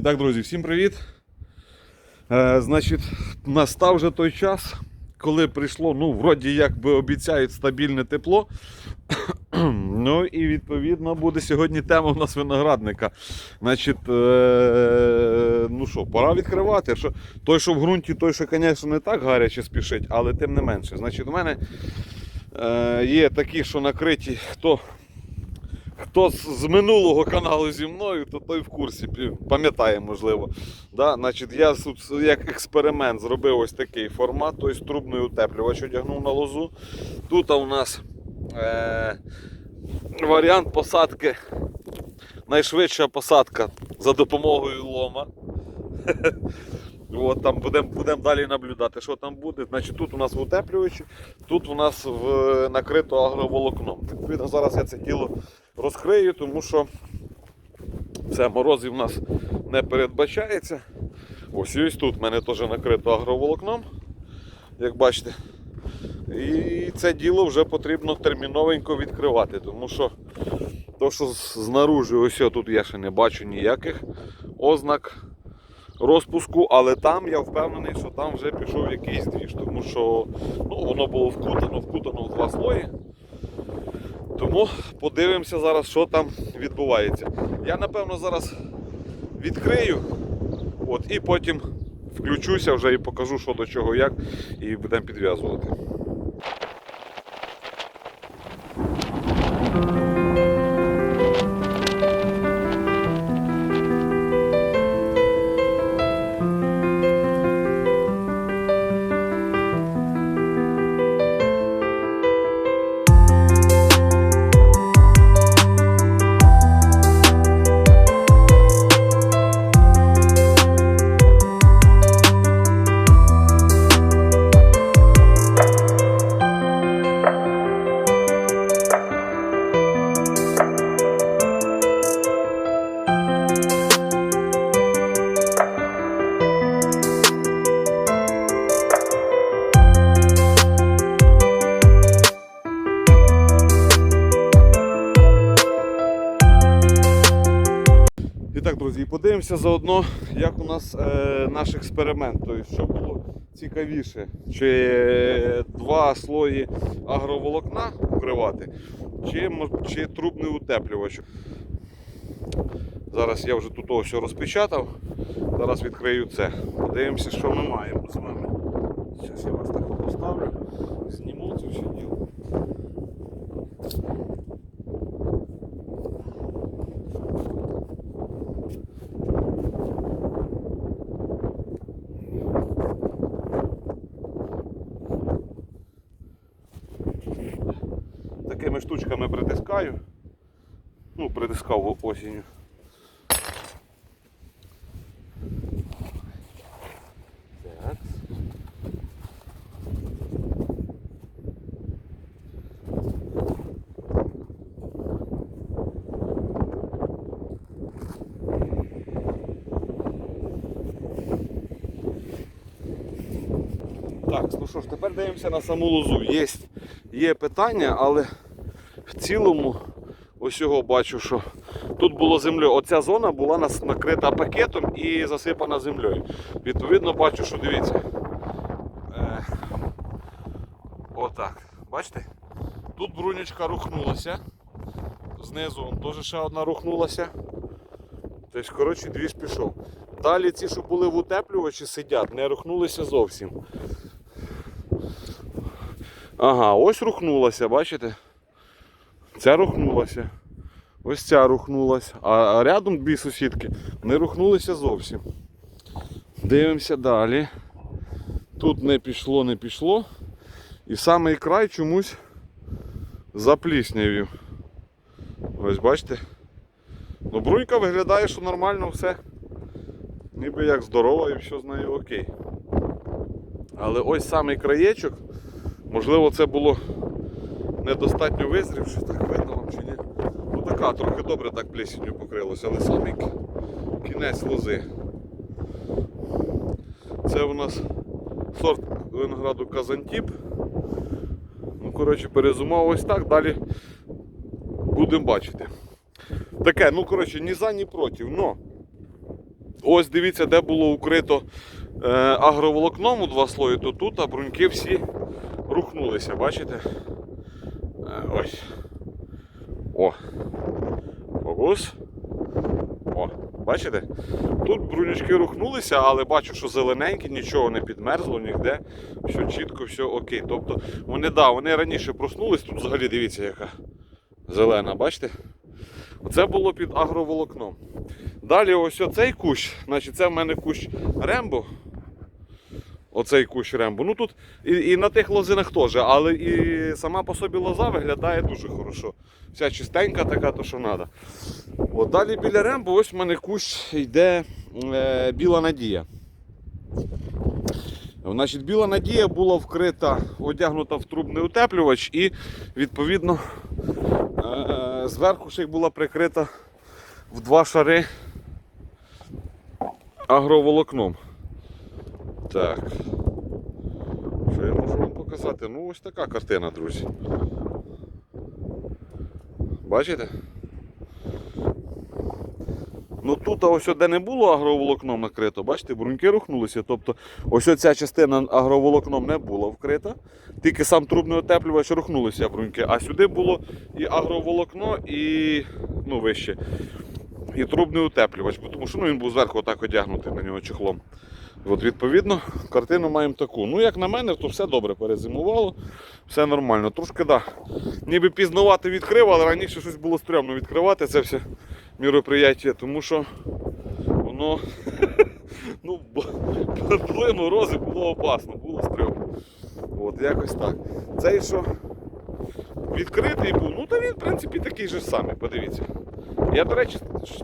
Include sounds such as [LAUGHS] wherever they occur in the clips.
І так, друзі, всім привіт. Е, значить, настав вже той час, коли прийшло, ну, вроді як би обіцяють стабільне тепло. [COUGHS] ну і відповідно буде сьогодні тема у нас виноградника. Значить, е, ну що, пора відкривати. Що, той, що в ґрунті, той, що, звісно, не так гаряче спішить, але тим не менше. Значить, у мене е, є такі, що накриті, хто Хто з минулого каналу зі мною, то той в курсі пам'ятає, можливо. Да? Значить, я як експеримент зробив ось такий формат, тобто трубний утеплювач одягнув на лозу. Тут у нас е- варіант посадки, найшвидша посадка за допомогою лома. [LAUGHS] От, там будемо будем далі наблюдати, що там буде. Значить, тут у нас в утеплювачі, тут у нас в, накрито агроволокном. Відповідно, зараз я це діло розкрию, тому що все, морозів у нас не передбачається. Ось ось тут в мене теж накрито агроволокном, як бачите. І це діло вже потрібно терміновенько відкривати, тому що то, що знаружи, ось тут я ще не бачу ніяких ознак розпуску, але там я впевнений, що там вже пішов якийсь двіж, тому що ну, воно було вкутано, вкутано в два слої. Тому подивимося зараз, що там відбувається. Я напевно зараз відкрию от, і потім включуся вже і покажу, що до чого, як, і будемо підв'язувати. Подивимося заодно, як у нас е, наш експеримент. Тобто, що було цікавіше, чи два слої агроволокна укривати, чи, чи трубний утеплювач. Зараз я вже тут ось розпечатав. Зараз відкрию це. Подивимося, що ми маємо з вами. Зараз я вас так поставлю, зніму це все діло. Штучками притискаю. Ну, притискав осінню. Так. Ну що ж, тепер дивимося на саму лозу. Є, є питання, але в цілому ось його бачу, що тут було землею. Оця зона була накрита пакетом і засипана землею. Відповідно, бачу, що дивіться. Е, отак. Бачите? Тут брунечка рухнулася. Знизу теж ще одна рухнулася. Тобто, коротше, двіж пішов. Далі ці, що були в утеплювачі, сидять, не рухнулися зовсім. Ага, ось рухнулася, бачите? Ця рухнулася. Ось ця рухнулася. А рядом дві сусідки не рухнулися зовсім. Дивимося далі. Тут не пішло, не пішло. І самий край чомусь запліснявів. Ось бачите? Ну, брунька виглядає, що нормально все. Ніби як здорова і все з нею окей. Але ось самий краєчок, можливо, це було недостатньо визрівши, так видно вам чи ні. Ну така, трохи добре так плесінню покрилося, але самий кінець лози. Це у нас сорт винограду Казантіп. Ну, коротше, перезумав ось так, далі будемо бачити. Таке, ну коротше, ні за, ні проти. Но ось дивіться, де було укрито е, агроволокном у два слої, то тут а бруньки всі рухнулися, бачите? Ось. О. Фокус. О, бачите? Тут брунючки рухнулися, але бачу, що зелененькі, нічого не підмерзло ніде. Все чітко, все окей. Тобто вони, да, вони раніше проснулись, тут взагалі дивіться, яка зелена, бачите? Оце було під агроволокном. Далі ось оцей кущ, значить це в мене кущ Рембо. Оцей кущ Рембо. Ну тут і, і на тих лозинах теж, але і сама по собі лоза виглядає дуже хорошо. Вся чистенька така, то що треба. От далі біля Рембо ось в мене кущ йде е, Біла Надія. Значить, Біла Надія була вкрита, одягнута в трубний утеплювач і відповідно е, зверху ще й була прикрита в два шари агроволокном. Так. Що я можу вам показати? Ну, ось така картина, друзі. Бачите? Ну тут ось де не було агроволокном накрито, бачите, бруньки рухнулися. Тобто ось ця частина агроволокном не була вкрита, тільки сам трубний отеплювач рухнулися бруньки. А сюди було і агроволокно, і ну, вище, і трубний утеплювач, тому що ну, він був зверху отак одягнутий на нього чехлом. От, відповідно, картину маємо таку. Ну, як на мене, то все добре перезимувало, все нормально. Трошки да, ніби пізнавати відкрив, але раніше щось було стрьомно відкривати це все міроприяття, тому що воно [LAUGHS] ну, були морози, було опасно, було стрьомно. От, якось так. Цей що відкритий був, ну то він, в принципі, такий же самий, подивіться. Я, до речі,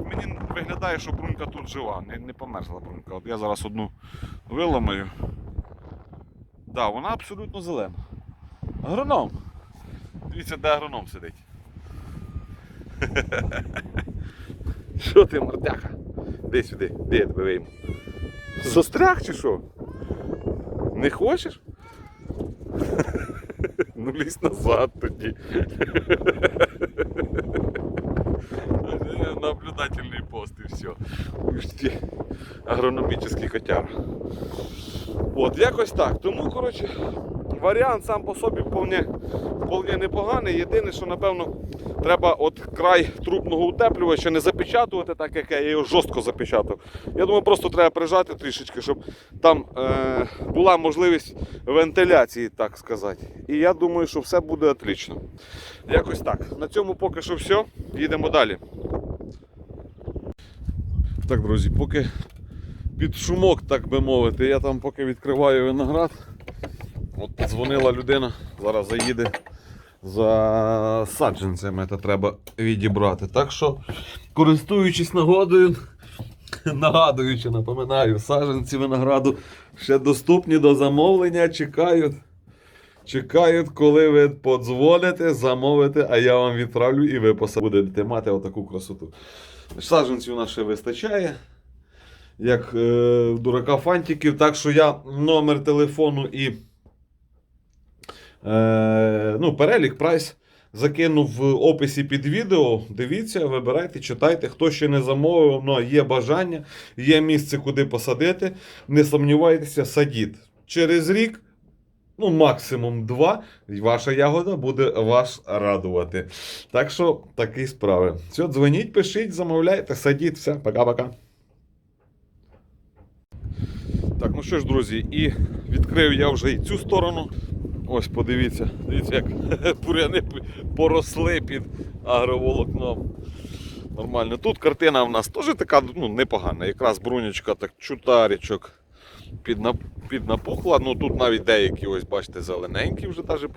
мені виглядає, що брунька тут жива, не, не померзла брунька. От я зараз одну виламаю. Да, вона абсолютно зелена. Агроном. Дивіться, де агроном сидить. [LAUGHS] Що ти, мордяха? Де сюди, де я тебе вийму? Застряг чи що? Не хочеш? [LAUGHS] Ну лізь назад тоді. [LAUGHS] все. Ті Агрономічний котяр. От, якось так. Тому, коротше, варіант сам по собі вполне, вполне непоганий. Єдине, що напевно треба от край трубного утеплювача не запечатувати, так як я його жорстко запечатав. Я думаю, просто треба прижати трішечки, щоб там е, була можливість вентиляції, так сказати. І я думаю, що все буде отлично. Якось так. На цьому поки що все. Їдемо далі. Так, друзі, поки під шумок, так би мовити, я там поки відкриваю виноград. От подзвонила людина, зараз заїде за саджанцями, це треба відібрати. Так що, користуючись нагодою, нагадуючи, напоминаю, саджанці винограду ще доступні до замовлення, чекають. Чекають, коли ви подзвоните, замовите, а я вам відправлю і ви поса- будете мати отаку красоту. Саджанців у нас ще вистачає. Як е, дурака фантиків. Так що я номер телефону і е, ну, перелік прайс закинув в описі під відео. Дивіться, вибирайте, читайте. Хто ще не замовив, ну, є бажання, є місце, куди посадити. Не сумнівайтеся, садіть. Через рік. Ну, максимум два, і ваша ягода буде вас радувати. Так що такі справи. Все, дзвоніть, пишіть, замовляйте, садіть, все, пока-пока. Так, ну що ж, друзі, і відкрив я вже і цю сторону. Ось подивіться, дивіться, як [LAUGHS] буряни поросли під агроволокном. Нормально. Тут картина в нас теж така ну, непогана. Якраз брунечка, так чутарічок піднапухла. Ну тут навіть деякі, ось бачите, зелененькі вже навіть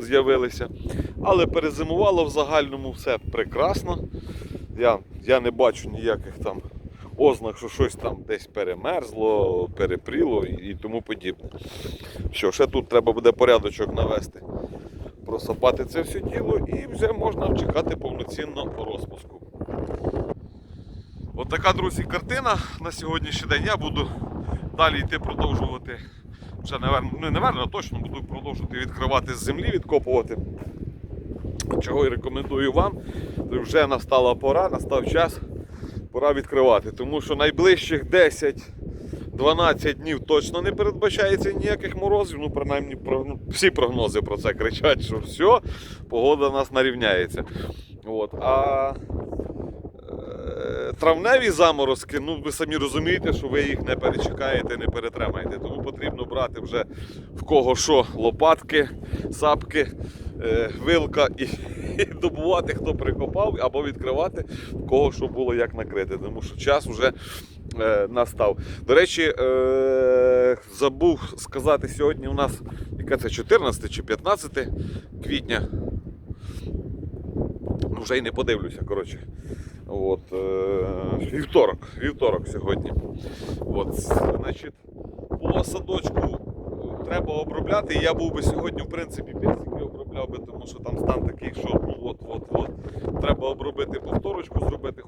з'явилися. Але перезимувало в загальному все прекрасно. Я, я не бачу ніяких там ознак, що щось там десь перемерзло, перепріло і, тому подібне. Що, ще тут треба буде порядочок навести, просапати це все діло і вже можна чекати повноцінного розпуску. От така, друзі, картина на сьогоднішній день. Я буду далі йти продовжувати. Вже, наверно, ну, точно буду продовжувати відкривати з землі, відкопувати. Чого і рекомендую вам. Вже настала пора, настав час пора відкривати. Тому що найближчих 10-12 днів точно не передбачається ніяких морозів. Ну, принаймні, всі прогнози про це кричать, що все, погода у нас нарівняється. От. А травневі заморозки, ну ви самі розумієте, що ви їх не перечекаєте, не перетримаєте. Тому потрібно брати вже в кого що лопатки, сапки, е, вилка і, [LAUGHS] і добувати, хто прикопав, або відкривати, в кого що було як накрити. Тому що час вже е, настав. До речі, е, забув сказати, сьогодні у нас яке це 14 чи 15 квітня. Ну, вже й не подивлюся, коротше. От, е, вівторок, вівторок сьогодні. От, значить, по садочку треба обробляти. Я був би сьогодні, в принципі, персики обробляв би, тому що там стан такий, що ну, от, от, от. Треба обробити повторочку, зробити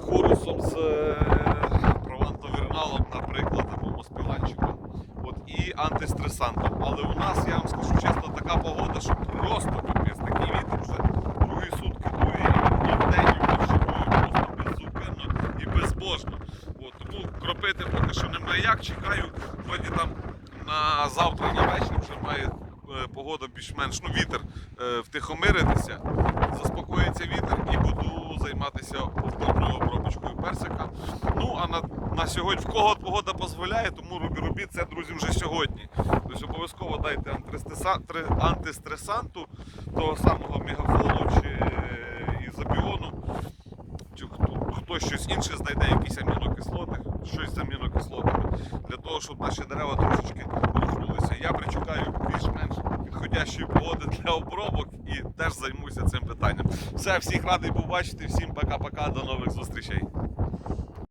хорусом з е, провантовірналом, наприклад, або моспіланчиком. От, і антистресантом. Але у нас, я вам скажу чесно, така погода, що просто капець, такий вітер вже другі сутки дує і вдень, і вночі дує просто беззупинно безбожно. От, тому кропити поки що немає як. Чекаю, вроді там на завтра на вечір вже має е, погода більш-менш, ну вітер е, втихомиритися, заспокоїться вітер і буду займатися повторною обробочкою персика. Ну а на, на сьогодні, в кого погода дозволяє, тому робі- робіть це, друзі, вже сьогодні. Тобто обов'язково дайте антистресанту, того самого мегафолу чи е, ізобіону, хто, хто щось інше знайде, якісь амінокислоти, щось з амінокислотами, для того, щоб наші дерева трошечки рухнулися. Я причекаю більш-менш підходящої погоди для обробок і теж займуся цим питанням. Все, всіх радий побачити, всім пока-пока, до нових зустрічей.